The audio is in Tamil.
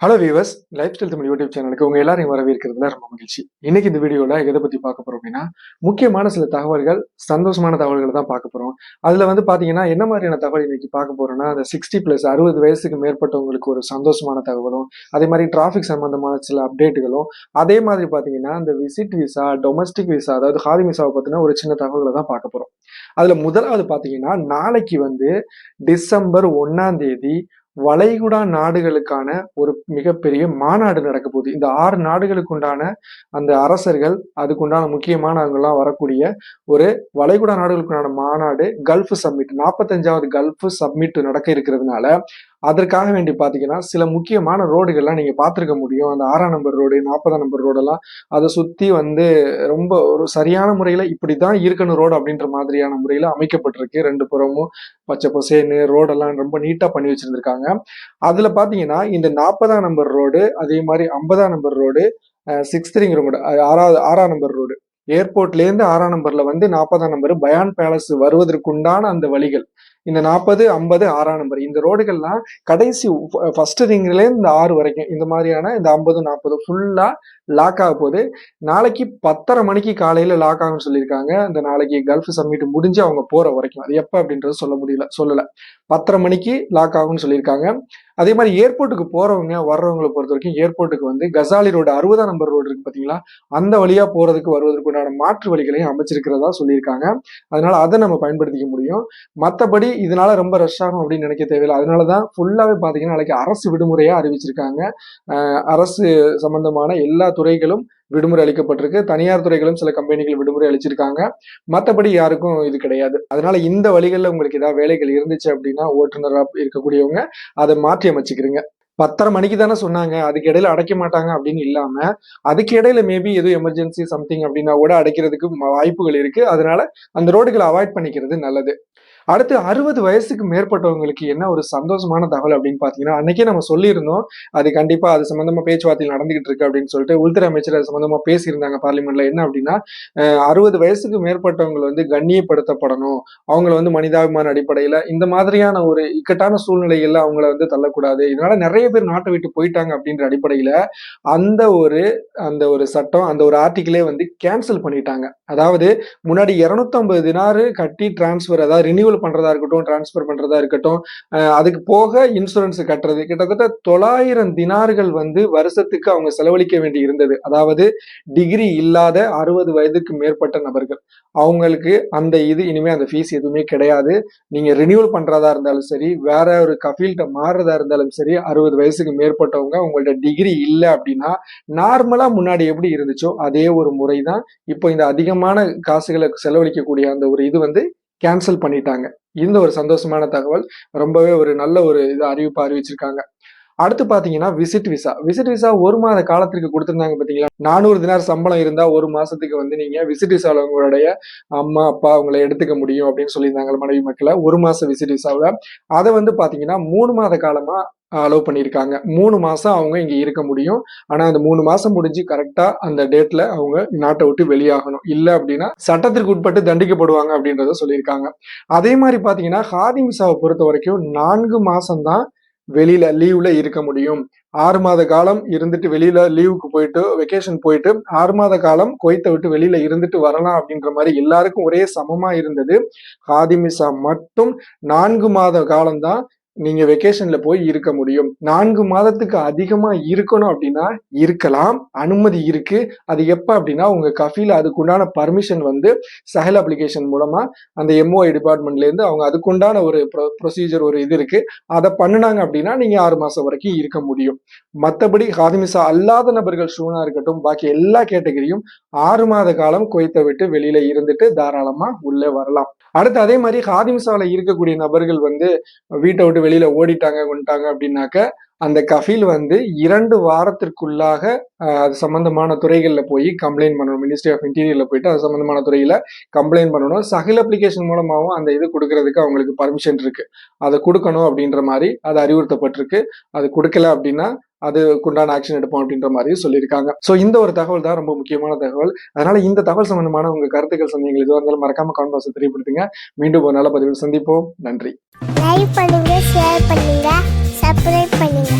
Hello viewers lifestyle Tamil YouTube சேனலுக்கு உங்க எல்லாரையும் வரவேற்கிறதுல ரொம்ப மகிழ்ச்சி. இன்னைக்கு இந்த வீடியோல எதை பத்தி பார்க்க போறோம் அப்படின்னா முக்கியமான சில தகவல்கள் சந்தோஷமான தகவல்களை தான் பார்க்க போறோம். அதுல வந்து பாத்தீங்கன்னா என்ன மாதிரியான தகவல் இன்னைக்கு பார்க்க போறோம்னா அந்த சிக்ஸ்டி பிளஸ் அறுபது வயசுக்கு மேற்பட்டவங்களுக்கு ஒரு சந்தோஷமான தகவலும் அதே மாதிரி டிராஃபிக் சம்பந்தமான சில அப்டேட்டுகளும் அதே மாதிரி பாத்தீங்கன்னா இந்த விசிட் விசா டொமஸ்டிக் விசா அதாவது ஹாதி விசாவை பத்தின ஒரு சின்ன தகவல்களை தான் பார்க்க போறோம். அதுல முதலாவது பாத்தீங்கன்னா நாளைக்கு வந்து டிசம்பர் ஒன்னாம் தேதி வளைகுடா நாடுகளுக்கான ஒரு மிகப்பெரிய மாநாடு நடக்க போகுது. இந்த ஆறு நாடுகளுக்கு உண்டான அந்த அரசர்கள் அதுக்குண்டான முக்கியமானவங்கெல்லாம் வரக்கூடிய ஒரு வளைகுடா நாடுகளுக்குண்டான மாநாடு கல்ஃப் சம்மிட் நாற்பத்தஞ்சாவது கல்ஃப் சம்மிட் நடக்க இருக்கிறதுனால அதற்காக வேண்டி பார்த்தீங்கன்னா சில முக்கியமான ரோடுகள்லாம் நீங்கள் பார்த்துருக்க முடியும். அந்த ஆறாம் நம்பர் ரோடு நாற்பதாம் நம்பர் ரோடெல்லாம் அதை சுற்றி வந்து ரொம்ப ஒரு சரியான முறையில் இப்படி தான் இருக்கணும் ரோடு அப்படின்ற மாதிரியான முறையில் அமைக்கப்பட்டிருக்கு. ரெண்டு புறமும் பச்சை பசேன்னு ரோடெல்லாம் ரொம்ப நீட்டாக பண்ணி வச்சுருந்துருக்காங்க. அதில் பார்த்தீங்கன்னா இந்த நாற்பதாம் நம்பர் ரோடு அதே மாதிரி ஐம்பதாம் number road sixth ring road ஆறாவது ஆறாம் நம்பர் ரோடு ஏர்போர்ட்லேருந்து ஆறாம் நம்பரில் வந்து நாற்பதாம் நம்பர் பயான் பேலஸ் வருவதற்குண்டான அந்த வழிகள். இந்த நாற்பது ஐம்பது ஆறாம் நம்பர் இந்த ரோடுகள்லாம் கடைசி ஃபர்ஸ்ட் ரிங்லேருந்து இந்த ஆறு வரைக்கும் இந்த மாதிரியான இந்த ஐம்பது நாற்பது ஃபுல்லாக லாக் ஆக போகுது. நாளைக்கு பத்தரை மணிக்கு காலையில் லாக் ஆகும்னு சொல்லியிருக்காங்க. அந்த நாளைக்கு கல்ஃப் சம்மிட் முடிஞ்சு அவங்க போகிற வரைக்கும். அது எப்போ அப்படின்றது சொல்ல முடியல சொல்லலை. பத்தரை மணிக்கு லாக் ஆகும்னு சொல்லியிருக்காங்க. அதே மாதிரி ஏர்போர்ட்டுக்கு போறவங்க வர்றவங்களை பொறுத்த வரைக்கும் ஏர்போர்ட்டுக்கு வந்து கசாலி ரோடு அறுபதாம் நம்பர் ரோடு இருக்கு பார்த்தீங்களா அந்த வழியா போறதுக்கு வருவதற்கு உண்டான மாற்று வழிகளையும் அமைச்சிருக்கிறதா சொல்லியிருக்காங்க. அதனால அதை நம்ம பயன்படுத்திக்க முடியும். மற்றபடி இதனால ரொம்ப ரஷ் ஆகும் அப்படின்னு நினைக்க தேவையில்லை. அதனால தான் ஃபுல்லாகவே பார்த்தீங்கன்னா நாளைக்கு அரசு விடுமுறையாக அறிவிச்சிருக்காங்க. அரசு சம்பந்தமான எல்லா துறைகளும் விடுமுறை அளிக்கப்பட்டிருக்கு. தனியார் துறைகளும் சில கம்பெனிகள் விடுமுறை அளிச்சிருக்காங்க. மற்றபடி யாருக்கும் இது கிடையாது. அதனால இந்த வழிகளில் உங்களுக்கு ஏதாவது வேலைகள் இருந்துச்சு அப்படின்னா ஓட்டுநராக இருக்கக்கூடியவங்க அதை மாற்றி அமைச்சுக்கிறீங்க. பத்தரை மணிக்கு தானே சொன்னாங்க. அதுக்கு இடையில அடைக்க மாட்டாங்க அப்படின்னு இல்லாம அதுக்கு இடையில மேபி எதுவும் எமர்ஜென்சி சம்திங் அப்படின்னா கூட அடைக்கிறதுக்கு வாய்ப்புகள் இருக்கு. அதனால அந்த ரோடுகளை அவாய்ட் பண்ணிக்கிறது நல்லது. அடுத்து அறுபது வயசுக்கு மேற்பட்டவங்களுக்கு என்ன ஒரு சந்தோஷமான தகவல் அப்படின்னு பாத்தீங்கன்னா அன்னைக்கே நம்ம சொல்லியிருந்தோம். அது கண்டிப்பா அது சம்பந்தமா பேச்சுவார்த்தையில் நடந்துகிட்டு இருக்கு அப்படின்னு சொல்லிட்டு உள்துறை அமைச்சர் அது சம்பந்தமா பேசியிருந்தாங்க பார்லிமெண்ட்ல. என்ன அப்படின்னா அறுபது வயசுக்கு மேற்பட்டவங்க வந்து கண்ணியப்படுத்தப்படணும். அவங்கள வந்து மனிதாபிமான அடிப்படையில இந்த மாதிரியான ஒரு இக்கட்டான சூழ்நிலைகள்ல அவங்கள வந்து தள்ளக்கூடாது. இதனால நிறைய பேர் நாட்டை விட்டு போயிட்டாங்க அப்படின்ற அடிப்படையில அந்த ஒரு அந்த ஒரு சட்டம் அந்த ஒரு ஆர்டிகிளே வந்து கேன்சல் பண்ணிட்டாங்க. அதாவது முன்னாடி இருநூத்தி தினாறு கட்டி டிரான்ஸ்பர் அதாவது ரினியூவல் ரினியூவல் பண்றதா இருக்கட்டும் ட்ரான்ஸ்ஃபர் பண்றதா இருக்கட்டும் அதுக்கு போக இன்சூரன்ஸ் கட்டுறது. கிட்டத்தட்ட தொள்ளாயிரம் தினார்கள் வந்து வருஷத்துக்கு அவங்க செலவழிக்க வேண்டி இருந்தது. அதாவது டிகிரி இல்லாத அறுபது வயதுக்கு மேற்பட்ட நபர்கள். அவங்களுக்கு அந்த இது இனிமேல் அந்த ஃபீஸ் எதுவுமே கிடையாது. நீங்கள் ரினியூவல் பண்ணுறதா இருந்தாலும் சரி வேற ஒரு கஃபீல்கிட்ட மாறுறதா இருந்தாலும் சரி அறுபது வயசுக்கு மேற்பட்டவங்க உங்கள்ட்ட டிகிரி இல்லை அப்படின்னா நார்மலாக முன்னாடி எப்படி இருந்துச்சோ அதே ஒரு முறை தான் இப்போ இந்த அதிகமான காசுகளை செலவழிக்கக்கூடிய அந்த ஒரு இது வந்து கேன்சல் பண்ணிட்டாங்க. இந்த ஒரு சந்தோஷமான தகவல். ரொம்பவே ஒரு நல்ல ஒரு இது அறிவிப்பு அறிவிச்சிருக்காங்க. அடுத்து பாத்தீங்கன்னா விசிட் விசா விசிட் விசா ஒரு மாத காலத்திற்கு கொடுத்துருந்தாங்க பாத்தீங்களா? நானூறு தினார் சம்பளம் இருந்தா ஒரு மாசத்துக்கு வந்து நீங்க விசிட் விசாவில் உங்களுடைய அம்மா அப்பா அவங்களை எடுத்துக்க முடியும் அப்படின்னு சொல்லியிருந்தாங்க மனைவி மக்களை. ஒரு மாசம் விசிட் விசாவில் அதை வந்து பாத்தீங்கன்னா மூணு மாத காலமா அலோவ் பண்ணியிருக்காங்க. மூணு மாதம் அவங்க இங்கே இருக்க முடியும். ஆனால் அந்த மூணு மாதம் முடிஞ்சு கரெக்டாக அந்த டேட்டில் அவங்க நாட்டை விட்டு வெளியாகணும். இல்லை அப்படின்னா சட்டத்திற்கு உட்பட்டு தண்டிக்கப்படுவாங்க அப்படின்றத சொல்லியிருக்காங்க. அதே மாதிரி பார்த்தீங்கன்னா ஹாதி மிசாவை பொறுத்த வரைக்கும் நான்கு மாதம்தான் வெளியில லீவ்ல இருக்க முடியும். ஆறு மாத காலம் இருந்துட்டு வெளியில லீவுக்கு போயிட்டு வெக்கேஷன் போயிட்டு ஆறு மாத காலம் கொய்த்தை விட்டு வெளியில இருந்துட்டு வரலாம் அப்படின்ற மாதிரி எல்லாருக்கும் ஒரே சமமா இருந்தது. ஹாதிமிசா மட்டும் நான்கு மாத காலம்தான் நீங்க வெக்கேஷன்ல போய் இருக்க முடியும். நான்கு மாதத்துக்கு அதிகமா இருக்கணும் அப்படின்னா இருக்கலாம். அனுமதி இருக்கு. அது எப்ப அப்படின்னா உங்க கஃபில அதுக்குண்டான பர்மிஷன் வந்து சஹல் அப்ளிகேஷன் மூலமா அந்த எம்ஓஐ டிபார்ட்மெண்ட்ல இருந்து அவங்க அதுக்குண்டான ஒரு ப்ரொசீஜர் ஒரு இது இருக்கு. அதை பண்ணினாங்க அப்படின்னா நீங்க ஆறு மாசம் வரைக்கும் இருக்க முடியும். மற்றபடி ஹாதிமிசா அல்லாத நபர்கள் ஷூனா இருக்கட்டும் பாக்கி எல்லா கேட்டகரியும் ஆறு மாத காலம் கொய்த்தை விட்டு வெளியில இருந்துட்டு தாராளமா உள்ளே வரலாம். அடுத்து அதே மாதிரி ஹாதிமிசாவில் இருக்கக்கூடிய நபர்கள் வந்து வீட்டை விட்டு வெளியில ஓடிட்டாங்க கொண்டுட்டாங்க அப்படின்னாக்க அந்த கஃபீல் வந்து இரண்டு வாரத்திற்குள்ளாக அது சம்பந்தமான துறைகளில் போய் கம்ப்ளைண்ட் பண்ணணும். மினிஸ்ட்ரி ஆஃப் இன்டீரியர்ல போயிட்டு அது சம்பந்தமான துறையில கம்ப்ளைண்ட் பண்ணணும். சகில் அப்ளிகேஷன் மூலமாகவும் அந்த இது கொடுக்கறதுக்கு அவங்களுக்கு பர்மிஷன் இருக்கு. அதை கொடுக்கணும் அப்படின்ற மாதிரி அது அறிவுறுத்தப்பட்டிருக்கு. அது கொடுக்கல அப்படின்னா அதுக்குண்டான ஆக்ஷன் எடுப்போம் அப்படின்ற மாதிரி சொல்லியிருக்காங்க. ஸோ இந்த ஒரு தகவல் தான் ரொம்ப முக்கியமான தகவல். அதனால இந்த தகவல் சம்பந்தமான உங்க கருத்துக்கள் சந்தேகங்கள் எதுவாக இருந்தாலும் மறக்காம கமெண்ட் பாக்ஸ் தெரியப்படுத்துங்க. மீண்டும் ஒரு நல்ல பதிவில் சந்திப்போம். நன்றி. லைக் பண்ணுங்க ஷேர் பண்ணுங்க சப்ஸ்கிரைப் பண்ணுங்க.